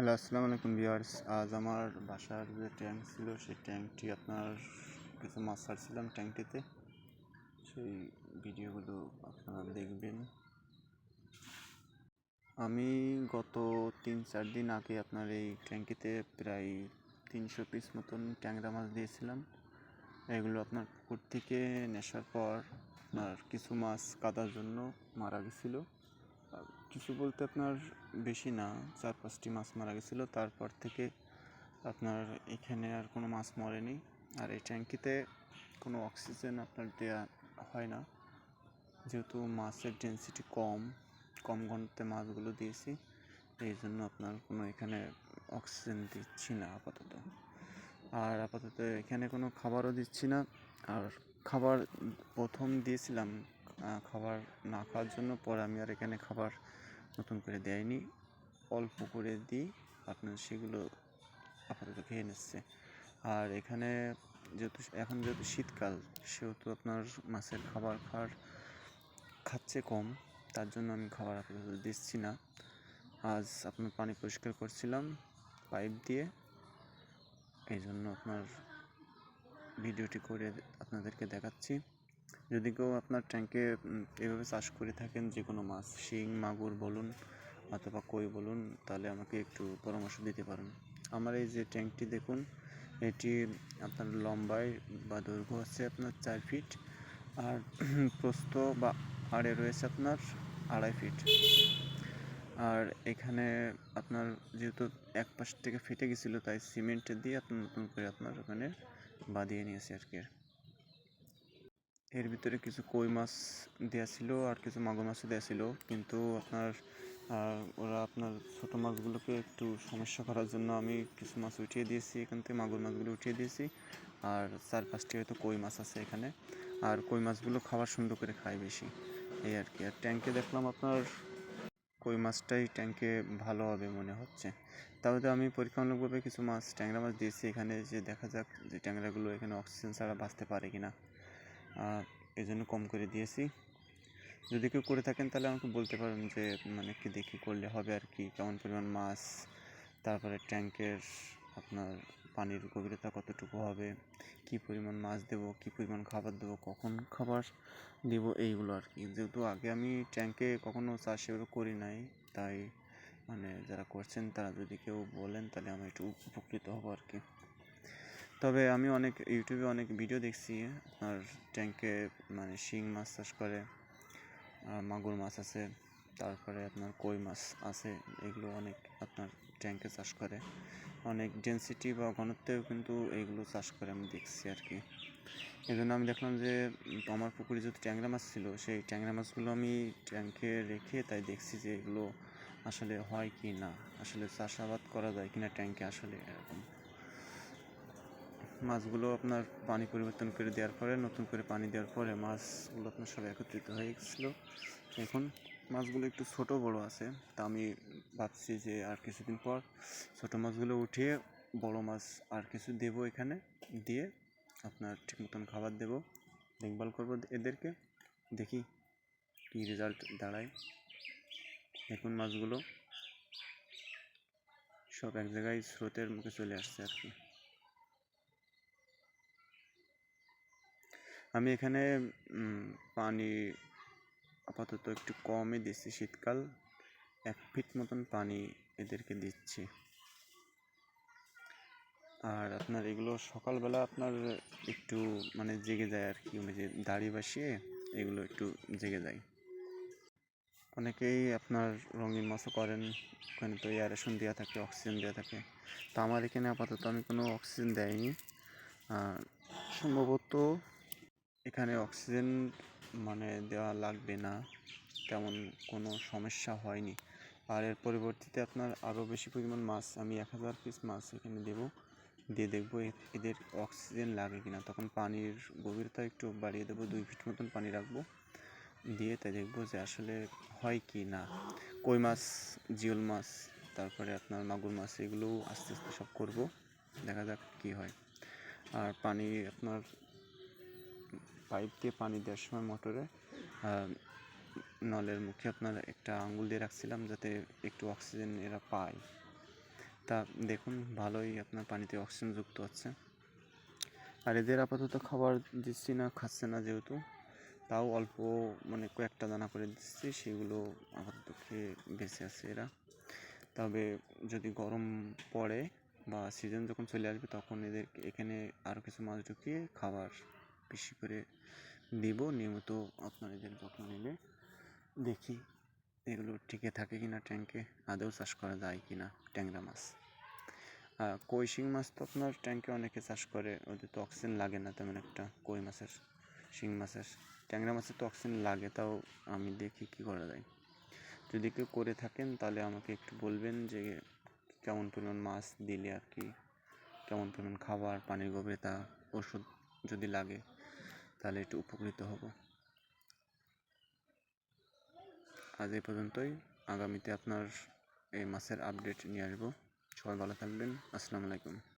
Hello, আসসালামু আলাইকুম viewers. আজ আমার বাসার যে ট্যাঙ্ক ছিল, সেই ট্যাঙ্কটি আপনার কিছু মাছ ছাড়ছিলাম ট্যাঙ্কটিতে সেই ভিডিওগুলো আপনারা দেখবেন। আমি গত তিন চার দিন আগে আপনার এই ট্যাঙ্কিতে প্রায় তিনশো পিস মতন ট্যাংরা মাছ দিয়েছিলাম। এগুলো আপনার পুকুর থেকে নেশার পর আপনার কিছু মাছ কাদার জন্য মারা গেছিল। কিছু বলতে আপনার বেশি না। চার পাঁচটি মাছ মারা গেছিল, তারপর থেকে আপনার এখানে আর কোনো মাছ মরেনি। আর এই ট্যাঙ্কিতে কোনো অক্সিজেন আপনার দেওয়া হয় না। যেহেতু মাছের ডেন্সিটি কম কম ঘনত্বে মাছগুলো দিয়েছি, এই জন্য আপনার কোনো এখানে অক্সিজেন দিচ্ছি না আপাতত। আর আপাতত এখানে কোনো খাবারও দিচ্ছি না। আর খাবার প্রথম দিয়েছিলাম খাবার না খাওয়ার জন্য, পরে আমি আর এখানে খাবার নতুন করে দেয়নি, অল্প করে দিই, আপনার সেগুলো আপাতত খেয়ে নিচ্ছে। আর এখানে যেহেতু, এখন যেহেতু শীতকাল, সেহেতু আপনার মাছের খাবার খাওয়ার খাচ্ছে কম, তার জন্য আমি খাবার আপাতত দিচ্ছি না। আজ আপনার পানি পরিষ্কার করছিলাম, পাইপ দিয়ে। এই জন্য আপনার ভিডিওটি করে আপনাদেরকে দেখাচ্ছি। যদি কেউ আপনার ট্যাঙ্কে এভাবে চাষ করে থাকেন, যে কোনো মাছ, শিং, মাগুর বলুন অথবা কই বলুন, তাহলে আমাকে একটু পরামর্শ দিতে পারেন। আমার এই যে ট্যাঙ্কটি দেখুন, এটি আপনার লম্বায় বা দৈর্ঘ্য হচ্ছে আপনার চার ফিট আর প্রস্থ বা আড়ে রয়েছে আপনার আড়াই ফিট আর এখানে আপনার যেহেতু এক পাশ থেকে ফেটে গেছিল, তাই সিমেন্ট দিয়ে আপনার নতুন করে আপনার ওখানে বাঁধিয়ে নিয়েছি আর কি এর ভিতরে কিছু কই মাছ দেওয়া ছিল আর কিছু মাগুর মাছও দেওয়া ছিল। কিন্তু আপনার ওরা আপনার ছোটো মাছগুলোকে একটু সমস্যা করার জন্য আমি কিছু মাছ উঠিয়ে দিয়েছি এখান থেকে, মাগুর মাছগুলো উঠিয়ে দিয়েছি। আর চার পাঁচটি হয়তো কই মাছ আছে এখানে। আর কই মাছগুলো খাবার সুন্দর করে খায় বেশি। এই আর কি। আর ট্যাঙ্কে দেখলাম আপনার কই মাছটাই ট্যাঙ্কে ভালো হবে মনে হচ্ছে। তাহলে আমি পরীক্ষামূলকভাবে কিছু মাছ, ট্যাংরা মাছ দিয়েছি এখানে, যে দেখা যাক যে ট্যাংরাগুলো এখানে অক্সিজেন ছাড়া বাঁচতে পারে কি না এই জন্য কম করে দিয়েছি। যদি কেউ করে থাকেন তাহলে আমাকে বলতে পারেন যে মানে কি দেখি করলে হবে আর কি, কেমন পরিমাণ মাছ, তারপরে ট্যাঙ্কের আপনার পানির গভীরতা কতটুকু হবে, কি পরিমাণ মাছ দেবো, কি পরিমাণ খাবার দেবো, কখন খাবার দেব, এইগুলো আর কি। যেহেতু আগে আমি ট্যাঙ্কে কখনো চাষ সেভাবে করি নাই, তাই মানে যারা করছেন তারা যদি কেউ বলেন তাহলে আমি একটু উপকৃত হব আর কি। তবে আমি অনেক ইউটিউবে অনেক ভিডিও দেখছি আর ট্যাঙ্কে মানে শিং মাছ চাষ করে মাগুর মাছ আছে, তারপরে আপনার কই মাছ আছে, এগুলো অনেক আপনার ট্যাঙ্কে চাষ করে। অনেক ডেন্সিটি বা ঘনত্বেও কিন্তু এইগুলো চাষ করে আমি দেখছি আর কি। এই জন্য আমি দেখলাম যে, আমার পুকুরে যেহেতু ট্যাংরা মাছ ছিল, সেই ট্যাংরা মাছগুলো আমি ট্যাঙ্কে রেখে তাই দেখছি যে এগুলো আসলে হয় কি না, আসলে চাষাবাদ করা যায় কিনা ট্যাঙ্কে আসলে এরকম। মাছগুলো আপনার পানি পরিবর্তন করে দেওয়ার পরে, নতুন করে পানি দেওয়ার পরে মাছগুলো আপনার সব একত্রিত হয়ে গেছিল। এখন মাছগুলো একটু ছোট বড় আছে, তা আমি ভাবছি যে আর কিছুদিন পর ছোট মাছগুলো উঠিয়ে বড় মাছ আর কিছু দেবো এখানে, দিয়ে আপনার ঠিক মতন খাবার দেবো, দেখভাল করব এদেরকে, দেখি কী রেজাল্ট দাঁড়ায়। এখন মাছগুলো সব এক জায়গায় স্রোতের মুখে চলে আসছে আর কি। আমি এখানে পানি আপাতত একটু কমই দিচ্ছি শীতকাল। এক ফিট মতন পানি এদেরকে দিচ্ছি। আর আপনার এগুলো সকালবেলা আপনার একটু মানে জেগে যায় আর কি যে দাড়ি বাসিয়ে এগুলো একটু জেগে যায়। অনেকেই আপনার রঙিন মাছও করেন, ওখানে তো এয়ারেশন দেওয়া থাকে অক্সিজেন দেওয়া থাকে। তো আমার এখানে আপাতত আমি কোনো অক্সিজেন দেয়নি। সম্ভবত এখানে অক্সিজেন মানে দেওয়া লাগবে না, তেমন কোনো সমস্যা হয়নি। আর এর পরিবর্তিতে আপনার আরও বেশি পরিমাণ মাছ, আমি এক হাজার পিস মাছ এখানে দেবো, দিয়ে দেখব এদের অক্সিজেন লাগে কিনা। তখন পানির গভীরতা একটু বাড়িয়ে দেবো, দুই ফিট মতন পানি রাখব, দিয়ে তাই দেখব যে আসলে হয় কি না। কই মাছ, জিওল মাছ, তারপরে আপনার মাগুর মাছ, এগুলোও আস্তে আস্তে সব করব, দেখা যাক কি হয়। আর পানি আপনার পাইপ দিয়ে পানি দেওয়ার সময় মোটরে নলের মুখে আপনার একটা আঙ্গুল দিয়ে রাখছিলাম যাতে একটু অক্সিজেন এরা পায়। তা দেখুন, ভালোই আপনার পানিতে অক্সিজেন যুক্ত হচ্ছে। আর এদের আপাতত খাবার দিচ্ছি না, খাচ্ছে না যেহেতু। তাও অল্প মানে কয়েকটা দানা করে দিচ্ছি, সেগুলো আপাতত খেয়ে বেঁচে আছে এরা। তবে যদি গরম পড়ে বা সিজন যখন চলে আসবে, তখন এদের এখানে আরও কিছু মাছ ঢুকিয়ে খাবার বেশি করে দিব নিয়মিত আপনার এদের যত্ন নিলে দেখি এগুলো টিকে থাকে কি না ট্যাঙ্কে আদৌ চাষ করা যায় কি না ট্যাংরা মাছ। কই শিং মাছ তো আপনার ট্যাঙ্কে অনেকে চাষ করে, ওদের তো অক্সিজেন লাগে না তেমন একটা, কই মাছের, শিং মাছের। ট্যাংরা মাছের তো অক্সিজেন লাগে, তাও আমি দেখি কী করা যায়। যদি কেউ করে থাকেন, তাহলে আমাকে একটু বলবেন যে কেমন পরিমাণ মাছ দিলে আর কি, কেমন পরিমাণ খাবার, পানির গভীরতা, ওষুধ যদি লাগে। তাহলে একটু উপকৃত হব। আজ এই পর্যন্তই। আগামীতে আপনার এই মাসের আপডেট নিয়ে আসব। সবাই ভালো থাকবেন। আসসালামু আলাইকুম।